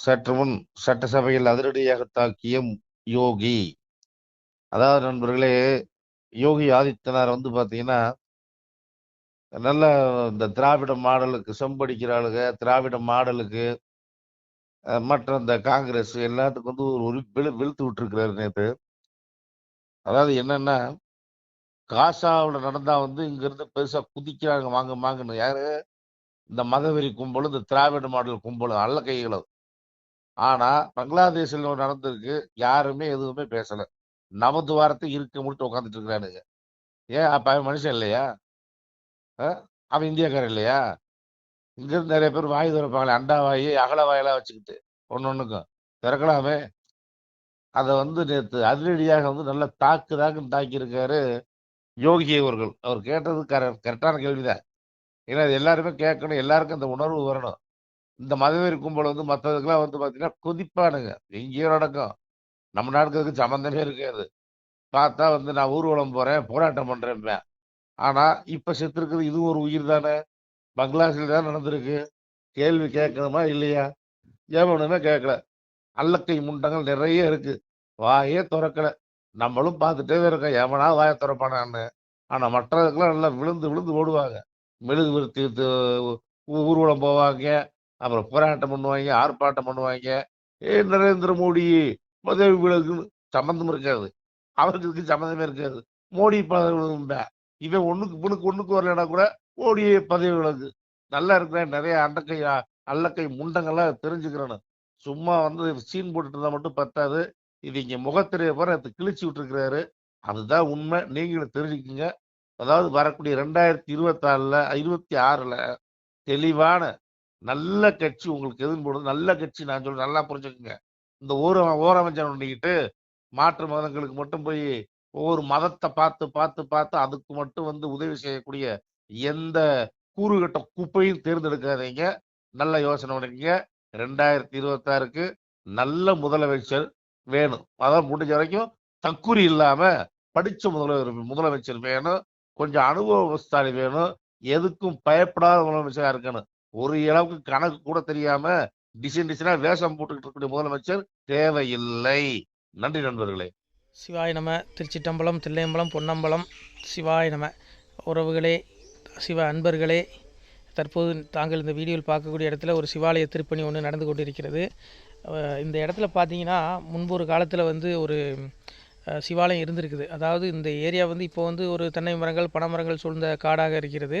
சற்று முன் சட்டசபையில் அதிரடியாக தாக்கிய யோகி. அதாவது நண்பர்களே யோகி ஆதித்யநாத் வந்து பாத்தீங்கன்னா நல்ல இந்த திராவிட மாடலுக்கு செம்படிக்கிற ஆளுங்க திராவிட மாடலுக்கு மற்ற இந்த காங்கிரஸ் எல்லாத்துக்கும் வந்து ஒரு ஒரு வெளு வெளுத்து விட்டுருக்கிறாரு நேற்று அதாவது என்னன்னா காசாவில் நடந்தா வந்து இங்க இருந்து பெருசா குதிக்கிறாங்க வாங்க வாங்கன்னு. யாரு? இந்த மதவெறி கும்பலும் இந்த திராவிட மாடல் கும்பலும் அல்ல கைகளும் ஆனா பங்களாதேஷில் நடந்திருக்கு. யாருமே எதுவுமே பேசல. நமது வாரத்தை இருக்க முடிட்டு உட்காந்துட்டு இருக்கிறானுங்க. ஏன்? அப்ப அவன் மனுஷன் இல்லையா? அவன் இந்தியாக்காரன் இல்லையா? இங்கிருந்து நிறைய பேர் வாய் திறப்பாங்களே அண்டா வாய் அகல வாயெல்லாம் வச்சுக்கிட்டு ஒன்னு ஒண்ணுக்கும். திறக்கலாமே? அதை வந்து நேற்று அதிரடியாக வந்து நல்ல தாக்கு தாக்குன்னு தாக்கியிருக்காரு யோகி அவர்கள். அவர் கேட்டது கரெக்டான கேள்விதான். ஏன்னா அது எல்லாருமே கேட்கணும் எல்லாருக்கும் அந்த உணர்வு வரணும். இந்த மதவெறி கும்பல் வந்து மற்றதுக்கெல்லாம் வந்து பாத்தீங்கன்னா கொதிப்பானுங்க. எங்கேயோ நடக்கும். நம்ம நாட்டுக்கு சம்மந்தமே இருக்காது. பார்த்தா வந்து நான் ஊர்வலம் போறேன் போராட்டம் பண்ணுறேன் ஆனா இப்ப செத்துருக்குது இதுவும் இது ஒரு உயிர் தானே? பங்களாதேஷில் தான் நடந்திருக்கு. கேள்வி கேட்கணுமா இல்லையா? ஏவனுமே கேட்கல. அல்லக்கை முண்டங்கள் நிறைய இருக்கு. வாயே திறக்கல. நம்மளும் பார்த்துட்டே இருக்கோம். எவனா வாயை திறப்பானான்னு. ஆனால் மற்றதுக்கெல்லாம் நல்லா விழுந்து விழுந்து ஓடுவாங்க. மெழுகு ஊர்வலம் போவாங்க. அப்புறம் போராட்டம் பண்ணுவாங்க ஆர்ப்பாட்டம் பண்ணுவாங்க. ஏ நரேந்திர மோடி பதவி விலகுன்னு சம்மந்தம் இருக்காது. அவருக்கு சம்மந்தமே இருக்காது. மோடி பதவி இல்லை. இவன் ஒண்ணுக்கு புனுக்கு ஒண்ணுக்கு வரலன்னா கூட மோடி பதவி விலகு. நல்லா இருக்கிறேன். நிறைய அண்டக்கை அல்லக்கை முண்டங்கள்லாம் தெரிஞ்சுக்கிறணும் சும்மா வந்து சீன் போட்டுட்டு இருந்தா மட்டும் பத்தாது. இது இங்க முகத்திரைய போற கிழிச்சு விட்டுருக்கிறாரு. அதுதான் உண்மை. நீங்களும் தெரிஞ்சுக்குங்க. அதாவது வரக்கூடிய ரெண்டாயிரத்தி இருபத்தாறுல இருபத்தி ஆறுல தெளிவான நல்ல கட்சி உங்களுக்கு எதுன்னு போடுது நல்ல கட்சி நான் சொல்றேன். நல்லா புரிஞ்சுக்குங்க. இந்த ஊர ஓரமைச்சன் பண்ணிக்கிட்டு மாற்று மதங்களுக்கு மட்டும் போய் ஒவ்வொரு மதத்தை பார்த்து பார்த்து பார்த்து அதுக்கு மட்டும் வந்து உதவி செய்யக்கூடிய எந்த கூறுகட்ட குப்பையும் தேர்ந்தெடுக்காதீங்க. நல்ல யோசனை பண்ணிக்கங்க. ரெண்டாயிரத்தி இருபத்தாறுக்கு நல்ல முதலமைச்சர் வேணும். அதான் முடிஞ்ச வரைக்கும் தக்குறி இல்லாம படிச்ச முதலமைச்சர் முதலமைச்சர் வேணும். கொஞ்சம் அனுபவஸ்தானி வேணும். எதுக்கும் பயப்படாத முதலமைச்சராக இருக்கணும். ஒரு அளவுக்கு கணக்கு கூட தெரியாம டிசைன் டிசைனா வேஷம் போட்டுக்கிட்டு இருக்கக்கூடிய முதலமைச்சர் தேவையில்லை. நன்றி நண்பர்களே. சிவாய நம. திருச்சிட்டம்பலம் தில்லையம்பலம் பொன்னம்பலம். சிவாய நம. உறவுகளே சிவ அன்பர்களே தற்போது தாங்கள் இந்த வீடியோவில் பார்க்கக்கூடிய இடத்துல ஒரு சிவாலய திருப்பணி ஒன்று நடந்து கொண்டிருக்கிறது. இந்த இடத்துல பார்த்தீங்கன்னா முன்பு ஒரு காலத்தில் வந்து ஒரு சிவாலயம் இருந்திருக்குது. அதாவது இந்த ஏரியா வந்து இப்போ வந்து ஒரு தென்னை மரங்கள் பனை மரங்கள் சூழ்ந்த காடாக இருக்கிறது.